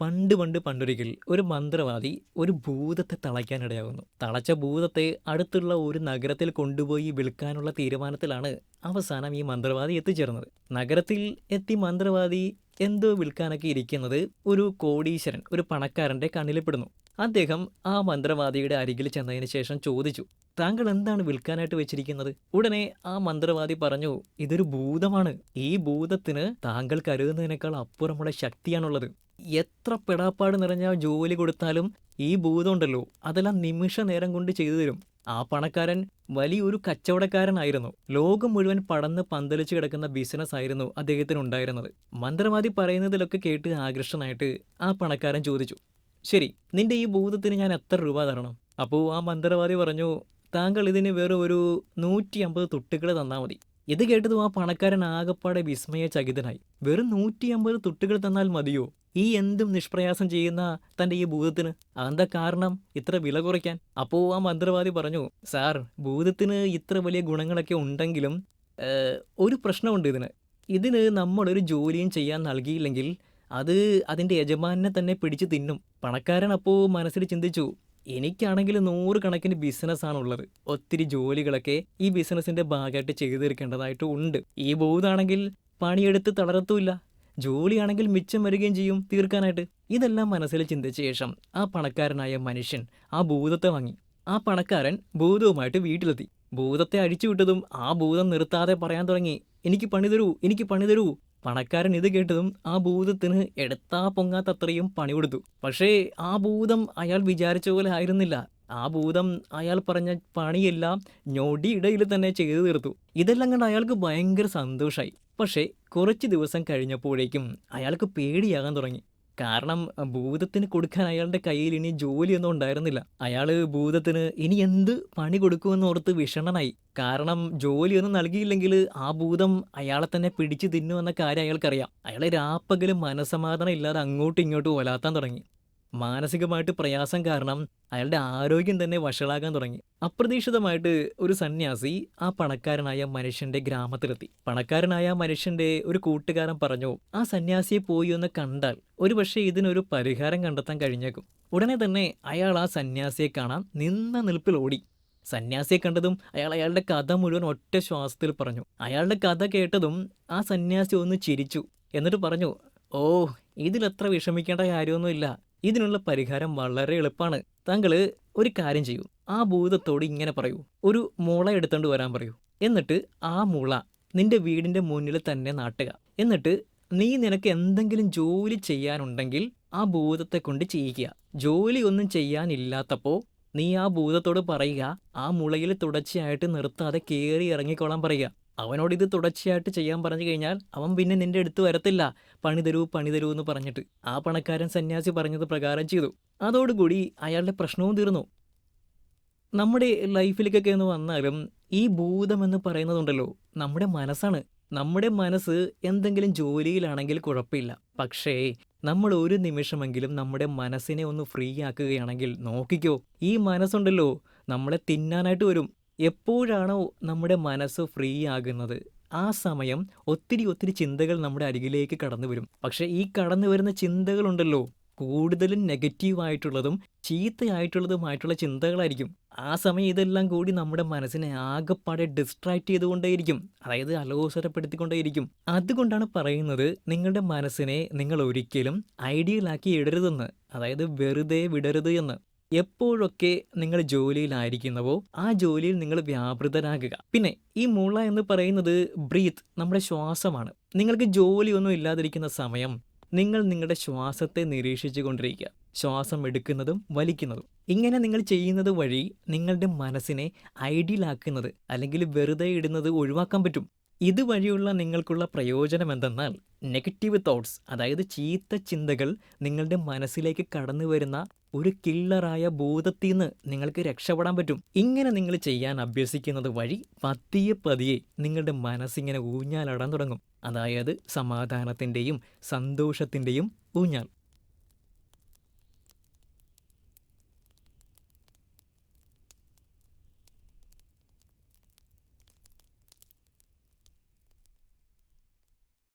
പണ്ട് പണ്ട് പണ്ടൊരിക്കൽ ഒരു മന്ത്രവാദി ഒരു ഭൂതത്തെ തളയ്ക്കാനിടയാകുന്നു. തളച്ച ഭൂതത്തെ അടുത്തുള്ള ഒരു നഗരത്തിൽ കൊണ്ടുപോയി വിൽക്കാനുള്ള തീരുമാനത്തിലാണ് അവസാനം ഈ മന്ത്രവാദി എത്തിച്ചേർന്നത്. നഗരത്തിൽ എത്തി മന്ത്രവാദി എന്തോ വിൽക്കാനൊക്കെ ഇരിക്കുന്നത് ഒരു കോടീശ്വരൻ ഒരു പണക്കാരന്റെ കണ്ണിൽപ്പെടുന്നു അദ്ദേഹം ആ മന്ത്രവാദിയുടെ അരികിൽ ചെന്നതിന് ശേഷം ചോദിച്ചു താങ്കൾ എന്താണ് വിൽക്കാനായിട്ട് വെച്ചിരിക്കുന്നത്? ഉടനെ ആ മന്ത്രവാദി പറഞ്ഞു ഇതൊരു ഭൂതമാണ്. ഈ ഭൂതത്തിന് താങ്കൾ കരുതുന്നതിനേക്കാൾ അപ്പുറമുള്ള ശക്തിയാണുള്ളത്. എത്ര പെടാപ്പാട് നിറഞ്ഞ ജോലി കൊടുത്താലും ഈ ഭൂതമുണ്ടല്ലോ അതെല്ലാം നിമിഷ നേരം കൊണ്ട് ചെയ്തു തരും. ആ പണക്കാരൻ വലിയൊരു കച്ചവടക്കാരനായിരുന്നു. ലോകം മുഴുവൻ പടന്ന് പന്തലിച്ചു കിടക്കുന്ന ബിസിനസ് ആയിരുന്നു അദ്ദേഹത്തിന് ഉണ്ടായിരുന്നത് മന്ത്രവാദി പറയുന്നതിലൊക്കെ കേട്ട് ആകൃഷ്ടനായിട്ട് ആ പണക്കാരൻ ചോദിച്ചു ശരി നിന്റെ ഈ ഭൂതത്തിന് ഞാൻ എത്ര രൂപ തരണം? അപ്പോൾ ആ മന്ത്രവാദി പറഞ്ഞു താങ്കൾ ഇതിന് വേറെ ഒരു നൂറ്റി അമ്പത് തുട്ടുകൾ തന്നാൽ മതി. ഇത് കേട്ടതും ആ പണക്കാരൻ ആകപ്പാടെ വിസ്മയ ചകിതനായി. വെറും നൂറ്റി അമ്പത് തുട്ടുകൾ തന്നാൽ മതിയോ? ഈ എന്തും നിഷ്പ്രയാസം ചെയ്യുന്ന തന്റെ ഈ ഭൂതത്തിന് അതെന്താ കാരണം? ഇത്ര വില കുറയ്ക്കാൻ? അപ്പോ ആ മന്ത്രവാദി പറഞ്ഞു സാർ ഭൂതത്തിന് ഇത്ര വലിയ ഗുണങ്ങളൊക്കെ ഉണ്ടെങ്കിലും ഒരു പ്രശ്നമുണ്ട് ഇതിന്. ഇതിന് നമ്മളൊരു ജോലിയും ചെയ്യാൻ നൽകിയില്ലെങ്കിൽ അത് അതിന്റെ യജമാനെ തന്നെ പിടിച്ച് തിന്നും. പണക്കാരൻ അപ്പോൾ മനസ്സിൽ ചിന്തിച്ചു എനിക്കാണെങ്കിൽ നൂറുകണക്കിന് ബിസിനസ്സാണുള്ളത്. ഒത്തിരി ജോലികളൊക്കെ ഈ ബിസിനസിന്റെ ഭാഗമായിട്ട് ചെയ്തു തീർക്കേണ്ടതായിട്ട് ഉണ്ട്. ഈ ബോധാണെങ്കിൽ പണിയെടുത്ത് തളരത്തുമില്ല. ജോലിയാണെങ്കിൽ മിച്ചം വരികയും ചെയ്യും തീർക്കാനായിട്ട്. ഇതെല്ലാം മനസ്സിൽ ചിന്തിച്ച ശേഷം ആ പണക്കാരനായ മനുഷ്യൻ ആ ഭൂതത്തെ വാങ്ങി. ആ പണക്കാരൻ ഭൂതവുമായിട്ട് വീട്ടിലെത്തി. ഭൂതത്തെ അഴിച്ചുവിട്ടതും ആ ഭൂതം നിർത്താതെ പറയാൻ തുടങ്ങി. എനിക്ക് പണി തരൂ എനിക്ക് പണി തരൂ. പണക്കാരൻ ഇത് കേട്ടതും ആ ഭൂതത്തിന് എടുത്താ പൊങ്ങാത്തത്രയും പണി കൊടുത്തു. പക്ഷേ ആ ഭൂതം അയാൾ വിചാരിച്ച പോലെ ആയിരുന്നില്ല. ആ ഭൂതം അയാൾ പറഞ്ഞ പണിയെല്ലാം ഞൊടിയിടയിൽ തന്നെ ചെയ്തു തീർത്തു. ഇതെല്ലാം കണ്ട് അയാൾക്ക് ഭയങ്കര സന്തോഷമായി പക്ഷേ കുറച്ച് ദിവസം കഴിഞ്ഞപ്പോഴേക്കും അയാൾക്ക് പേടിയാകാൻ തുടങ്ങി. കാരണം ഭൂതത്തിന് കൊടുക്കാൻ അയാളുടെ കയ്യിൽ ഇനി ജോലിയൊന്നും ഉണ്ടായിരുന്നില്ല. അയാൾ ഭൂതത്തിന് ഇനി എന്ത് പണി കൊടുക്കുമെന്ന് ഓർത്ത് വിഷണനായി. കാരണം ജോലിയൊന്നും നൽകിയില്ലെങ്കിൽ ആ ഭൂതം അയാളെ തന്നെ പിടിച്ചു തിന്നുമെന്ന കാര്യം അയാൾക്കറിയാം. അയാളെ രാപ്പകലും മനസമാധാനം ഇല്ലാതെ അങ്ങോട്ടും ഇങ്ങോട്ടും ഒലാത്താൻ തുടങ്ങി. മാനസികമായിട്ട് പ്രയാസം കാരണം അയാളുടെ ആരോഗ്യം തന്നെ വഷളാകാൻ തുടങ്ങി. അപ്രതീക്ഷിതമായിട്ട് ഒരു സന്യാസി ആ പണക്കാരനായ മനുഷ്യന്റെ ഗ്രാമത്തിലെത്തി. പണക്കാരനായ മനുഷ്യന്റെ ഒരു കൂട്ടുകാരൻ പറഞ്ഞു ആ സന്യാസിയെ പോയി ഒന്ന് കണ്ടാൽ ഒരുപക്ഷെ ഇതിനൊരു പരിഹാരം കണ്ടെത്താൻ കഴിഞ്ഞേക്കും. ഉടനെ തന്നെ അയാൾ ആ സന്യാസിയെ കാണാൻ നിന്ന നിൽപ്പിൽ ഓടി. സന്യാസിയെ കണ്ടതും അയാൾ അയാളുടെ കഥ മുഴുവൻ ഒറ്റ ശ്വാസത്തിൽ പറഞ്ഞു. അയാളുടെ കഥ കേട്ടതും ആ സന്യാസി ഒന്ന് ചിരിച്ചു. എന്നിട്ട് പറഞ്ഞു ഓ ഇതിലത്ര വിഷമിക്കേണ്ട കാര്യമൊന്നുമില്ല. ഇതിനുള്ള പരിഹാരം വളരെ എളുപ്പമാണ് താങ്കൾ ഒരു കാര്യം ചെയ്യൂ. ആ ഭൂതത്തോട് ഇങ്ങനെ പറയൂ. ഒരു മുള എടുത്തോണ്ട് വരാൻ പറയൂ. എന്നിട്ട് ആ മുള നിന്റെ വീടിന്റെ മുന്നിൽ തന്നെ നാട്ടുക. എന്നിട്ട് നീ നിനക്ക് എന്തെങ്കിലും ജോലി ചെയ്യാനുണ്ടെങ്കിൽ ആ ഭൂതത്തെ കൊണ്ട് ചെയ്യിക്കുക. ജോലി ഒന്നും ചെയ്യാനില്ലാത്തപ്പോ നീ ആ ഭൂതത്തോട് പറയുക ആ മുളയിൽ തുടർച്ചയായിട്ട് നിർത്താതെ കയറി ഇറങ്ങിക്കോളാൻ പറയുക. അവനോട് ഇത് തുടർച്ചയായിട്ട് ചെയ്യാൻ പറഞ്ഞു കഴിഞ്ഞാൽ അവൻ പിന്നെ നിന്റെ അടുത്ത് വരത്തില്ല. പണി തരൂ പണി തരൂ എന്ന് പറഞ്ഞിട്ട് ആ പണക്കാരൻ സന്യാസി പറഞ്ഞത് പ്രകാരം ചെയ്തു. അതോടുകൂടി അയാളുടെ പ്രശ്നവും തീർന്നു. നമ്മുടെ ലൈഫിലേക്കൊക്കെ എന്ന് വന്നാലും ഈ ഭൂതം എന്ന് പറയുന്നതുണ്ടല്ലോ നമ്മുടെ മനസ്സാണ്. നമ്മുടെ മനസ്സ് എന്തെങ്കിലും ജോലിയിലാണെങ്കിൽ കുഴപ്പമില്ല. പക്ഷേ നമ്മൾ ഒരു നിമിഷമെങ്കിലും നമ്മുടെ മനസ്സിനെ ഒന്ന് ഫ്രീ ആക്കുകയാണെങ്കിൽ നോക്കിക്കോ ഈ മനസ്സുണ്ടല്ലോ നമ്മളെ തിന്നാനായിട്ട് വരും. എപ്പോഴാണോ നമ്മുടെ മനസ്സ് ഫ്രീ ആകുന്നത് ആ സമയം ഒത്തിരി ഒത്തിരി ചിന്തകൾ നമ്മുടെ അരികിലേക്ക് കടന്നു വരും. പക്ഷേ ഈ കടന്നു വരുന്ന ചിന്തകളുണ്ടല്ലോ. കൂടുതലും നെഗറ്റീവായിട്ടുള്ളതും ചീത്തയായിട്ടുള്ളതുമായിട്ടുള്ള ചിന്തകളായിരിക്കും. ആ സമയം ഇതെല്ലാം കൂടി നമ്മുടെ മനസ്സിനെ ആകെപ്പാടെ ഡിസ്ട്രാക്ട് ചെയ്തുകൊണ്ടേയിരിക്കും. അതായത് അലോസരപ്പെടുത്തിക്കൊണ്ടേയിരിക്കും. അതുകൊണ്ടാണ് പറയുന്നത് നിങ്ങളുടെ മനസ്സിനെ നിങ്ങൾ ഒരിക്കലും ഐഡിയലാക്കി ഇടരുതെന്ന്. അതായത് വെറുതെ വിടരുത് എന്ന്. എപ്പോഴൊക്കെ നിങ്ങൾ ജോലിയിലായിരിക്കുന്നവോ ആ ജോലിയിൽ നിങ്ങൾ വ്യാപൃതരാകുക. പിന്നെ ഈ മുള എന്ന് പറയുന്നത് ബ്രീത്ത് നമ്മുടെ ശ്വാസമാണ്. നിങ്ങൾക്ക് ജോലിയൊന്നും ഇല്ലാതിരിക്കുന്ന സമയം നിങ്ങൾ നിങ്ങളുടെ ശ്വാസത്തെ നിരീക്ഷിച്ചു കൊണ്ടിരിക്കുക ശ്വാസം എടുക്കുന്നതും വലിക്കുന്നതും. ഇങ്ങനെ നിങ്ങൾ ചെയ്യുന്നത് വഴി നിങ്ങളുടെ മനസ്സിനെ ഐഡിയലാക്കുന്നത് അല്ലെങ്കിൽ വെറുതെ ഇടുന്നത് ഒഴിവാക്കാൻ പറ്റും. ഇതുവഴിയുള്ള നിങ്ങൾക്കുള്ള പ്രയോജനം എന്തെന്നാൽ നെഗറ്റീവ് തോട്ട്സ് അതായത് ചീത്ത ചിന്തകൾ നിങ്ങളുടെ മനസ്സിലേക്ക് കടന്നു വരുന്ന ഒരു കില്ലറായ ഭൂതത്തിൽ നിന്ന് നിങ്ങൾക്ക് രക്ഷപ്പെടാൻ പറ്റും. ഇങ്ങനെ നിങ്ങൾ ചെയ്യാൻ അഭ്യസിക്കുന്നത് വഴി പതിയെ പതിയെ നിങ്ങളുടെ മനസ്സിങ്ങനെ ഊഞ്ഞാലാടാൻ തുടങ്ങും. അതായത് സമാധാനത്തിന്റെയും സന്തോഷത്തിന്റെയും ഊഞ്ഞാൽ.